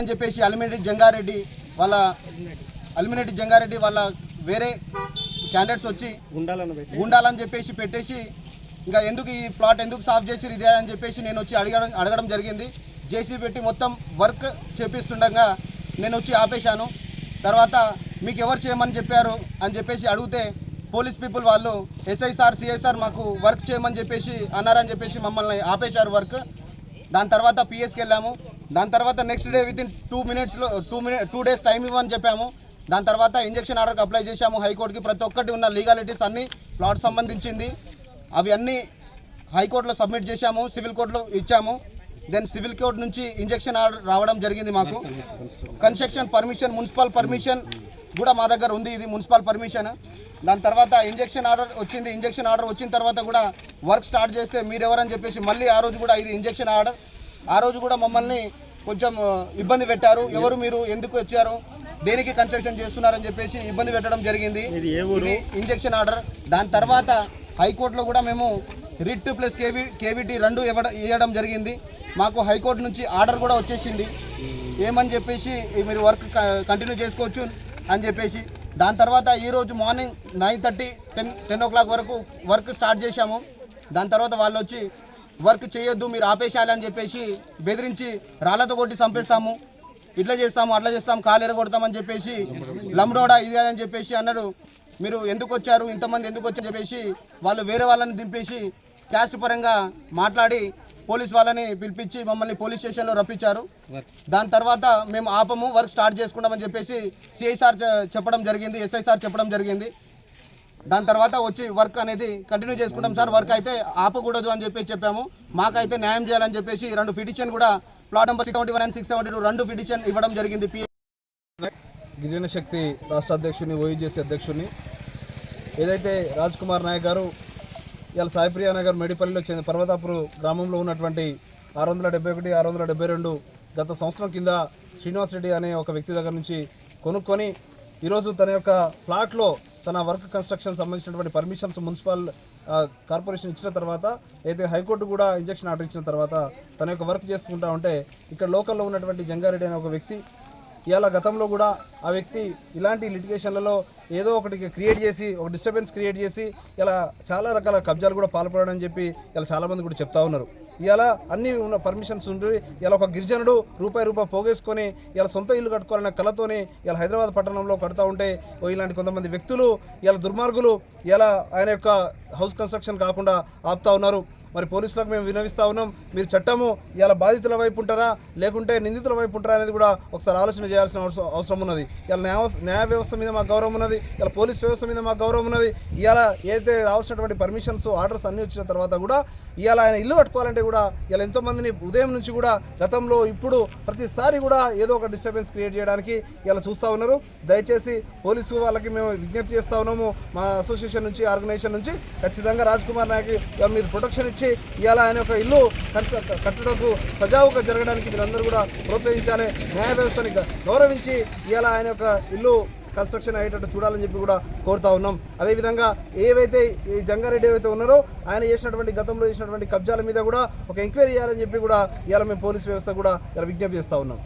అని చెప్పేసి అలిమినేటి జంగారెడ్డి వాళ్ళ అలిమినేటి జంగారెడ్డి వాళ్ళ వేరే క్యాండిడేట్స్ వచ్చి ఉండాలని చెప్పేసి పెట్టేసి ఇంకా ఎందుకు ఈ ప్లాట్ ఎందుకు సాఫ్ చేసి ఇదే అని చెప్పేసి నేను వచ్చి అడగడం అడగడం జరిగింది. జేసీ పెట్టి మొత్తం వర్క్ చేపిస్తుండగా నేను వచ్చి ఆపేశాను. తర్వాత మీకు ఎవరు చేయమని చెప్పారు అని చెప్పేసి అడిగితే పోలీస్ పీపుల్ వాళ్ళు ఎస్ఐ సార్ మాకు వర్క్ చేయమని చెప్పేసి అన్నారని చెప్పేసి మమ్మల్ని ఆపేశారు వర్క్. దాని తర్వాత పిఎస్కి వెళ్ళాము. దాని తర్వాత next day with in two మినిట్స్లో two minute two days time ఇవ్వని చెప్పాము. దాని తర్వాత ఇంజక్షన్ ఆర్డర్కి అప్లై చేశాము. హైకోర్టుకి ప్రతి ఒక్కటి ఉన్న లీగాలిటీస్ అన్నీ ప్లాట్ సంబంధించింది. అవి అన్నీ హైకోర్టులో సబ్మిట్ చేశాము. సివిల్ కోర్టులో ఇచ్చాము. దెన్ సివిల్ కోర్ట్ నుంచి ఇంజక్షన్ ఆర్డర్ రావడం జరిగింది మాకు. కన్స్ట్రక్షన్ పర్మిషన్ మున్సిపల్ పర్మిషన్ కూడా మా దగ్గర ఉంది. ఇది మున్సిపల్ పర్మిషన్ దాని తర్వాత ఇంజక్షన్ ఆర్డర్ వచ్చింది. ఇంజక్షన్ ఆర్డర్ వచ్చిన తర్వాత కూడా వర్క్ స్టార్ట్ చేస్తే మీరెవరని చెప్పేసి మళ్ళీ ఆ రోజు కూడా ఇది ఇంజక్షన్ ఆర్డర్ ఆ రోజు కూడా మమ్మల్ని కొంచెం ఇబ్బంది పెట్టారు. ఎవరు మీరు? ఎందుకు వచ్చారు? దేనికి కన్స్ట్రక్షన్ చేస్తున్నారని చెప్పేసి ఇబ్బంది పెట్టడం జరిగింది. ఇది ఇంజక్షన్ ఆర్డర్ దాని తర్వాత హైకోర్టులో కూడా మేము రిట్ ప్లస్ కేవీ కేవీటీ రెండు ఇవ్వడం ఇవ్వడం జరిగింది. మాకు హైకోర్టు నుంచి ఆర్డర్ కూడా వచ్చేసింది. ఏమని చెప్పేసి మీరు వర్క్ కంటిన్యూ చేసుకోవచ్చు. అని చెప్పేసి దాని తర్వాత ఈరోజు morning nine thirty ten ten o'clock వరకు వర్క్ స్టార్ట్ చేశాము. దాని తర్వాత వాళ్ళు వచ్చి వర్క్ చేయొద్దు మీరు ఆపేసేయాలి అని చెప్పేసి బెదిరించి రాళ్ళతో కొట్టి చంపేస్తాము. ఇట్లా చేస్తాము అట్లా చేస్తాము కాలు ఎరగొడతామని చెప్పేసి లమ్రోడా ఇది అని చెప్పేసి అన్నాడు. మీరు ఎందుకు వచ్చారు? ఇంతమంది ఎందుకు వచ్చారని చెప్పేసి వాళ్ళు వేరే వాళ్ళని దింపేసి క్యాస్ట్ పరంగా మాట్లాడి పోలీస్ వాళ్ళని పిలిపించి మమ్మల్ని పోలీస్ స్టేషన్లో రప్పించారు. దాని తర్వాత మేము ఆపము వర్క్ స్టార్ట్ చేసుకుంటామని చెప్పేసి సిఐ సార్ చె- చెప్పడం జరిగింది ఎస్ఐ సార్ చెప్పడం జరిగింది. దాని తర్వాత వచ్చి వర్క్ అనేది కంటిన్యూ చేసుకుంటాం సార్ వర్క్ అయితే ఆపకూడదు అని చెప్పేసి చెప్పాము. మాకైతే న్యాయం చేయాలని చెప్పేసి రెండు పిటిషన్ కూడా plot number six seventy one and six seventy two రెండు పిటిషన్ ఇవ్వడం జరిగింది గిరిజన శక్తి రాష్ట్ర అధ్యక్షుని ఓఈజేసీ అధ్యక్షుని. ఏదైతే రాజ్ కుమార్ నాయక్ గారు ఇవాళ సాయిప్రియా నగర్ మేడిపల్లిలో చెందిన పర్వతాపురు గ్రామంలో ఉన్నటువంటి ఆరు వందల డెబ్బై ఒకటి ఆరు వందల డెబ్బై రెండు గత సంవత్సరం కింద శ్రీనివాస్ రెడ్డి అనే ఒక వ్యక్తి దగ్గర నుంచి కొనుక్కొని ఈరోజు తన యొక్క ప్లాట్లో తన వర్క్ కన్స్ట్రక్షన్ సంబంధించినటువంటి పర్మిషన్స్ మున్సిపల్ కార్పొరేషన్ ఇచ్చిన తర్వాత అయితే హైకోర్టు కూడా ఇంజక్షన్ ఆర్డర్ ఇచ్చిన తర్వాత తన యొక్క వర్క్ చేసుకుంటా ఉంటే ఇక్కడ లోకల్లో ఉన్నటువంటి జంగారెడ్డి అనే ఒక వ్యక్తి ఇవాళ గతంలో కూడా ఆ వ్యక్తి ఇలాంటి లిటిగేషన్లలో ఏదో ఒకటి క్రియేట్ చేసి ఒక డిస్టర్బెన్స్ క్రియేట్ చేసి ఇలా చాలా రకాల కబ్జాలు కూడా పాల్పడడం చెప్పి ఇలా చాలామంది కూడా చెప్తా ఉన్నారు. ఇలా అన్ని ఉన్న పర్మిషన్స్ ఉండి ఇలా ఒక గిరిజనుడు రూపాయి రూపాయి పోగేసుకొని ఇలా సొంత ఇల్లు కట్టుకోవాలనే కళతోనే ఇలా హైదరాబాద్ పట్టణంలో కడతా ఉంటే ఓ ఇలాంటి కొంతమంది వ్యక్తులు ఇలా దుర్మార్గులు ఇలా ఆయన యొక్క హౌస్ కన్స్ట్రక్షన్ కాకుండా ఆపుతా ఉన్నారు. మరి పోలీసులకు మేము వినవిస్తా ఉన్నాం. మీరు చట్టము ఇలా బాధితుల వైపు ఉంటారా? లేకుంటే నిందితుల వైపు ఉంటారా అనేది కూడా ఒకసారి ఆలోచన చేయాల్సిన అవసరం అవసరం ఉన్నది. ఇలా న్యాయ న్యాయ వ్యవస్థ మీద మాకు గౌరవం ఉన్నది. ఇలా పోలీస్ వ్యవస్థ మీద మాకు గౌరవం ఉన్నది. ఇలా ఏదైతే రావాల్సినటువంటి పర్మిషన్స్ ఆర్డర్స్ అన్నీ వచ్చిన తర్వాత కూడా ఇలా ఆయన ఇల్లు కట్టుకోవాలంటే కూడా ఇలా ఎంతోమందిని ఉదయం నుంచి కూడా గతంలో ఇప్పుడు ప్రతిసారి కూడా ఏదో ఒక డిస్టర్బెన్స్ క్రియేట్ చేయడానికి ఇలా చూస్తూ ఉన్నారు. దయచేసి పోలీసు వాళ్ళకి మేము విజ్ఞప్తి చేస్తూ ఉన్నాము. మా అసోసియేషన్ నుంచి ఆర్గనైజేషన్ నుంచి. ఖచ్చితంగా రాజ్ కుమార్ నాయక్ ఇవాళ మీరు ప్రొటెక్షన్ ఇచ్చి ఇవాళ ఆయన యొక్క ఇల్లు కట్టడకు సజావుగా జరగడానికి మీరందరూ కూడా ప్రోత్సహించాలి. న్యాయ వ్యవస్థని గౌరవించి ఇవాళ ఆయన యొక్క ఇల్లు కన్స్ట్రక్షన్ అయ్యేటట్టు చూడాలని చెప్పి కూడా కోరుతా ఉన్నాం. అదేవిధంగా ఏవైతే ఈ జంగారెడ్డి ఏవైతే ఉన్నారో ఆయన చేసినటువంటి గతంలో చేసినటువంటి కబ్జాల మీద కూడా ఒక ఎంక్వైరీ చేయాలని చెప్పి కూడా ఇవాళ మేము పోలీస్ వ్యవస్థ కూడా ఇలా విజ్ఞప్తి చేస్తూ ఉన్నాం.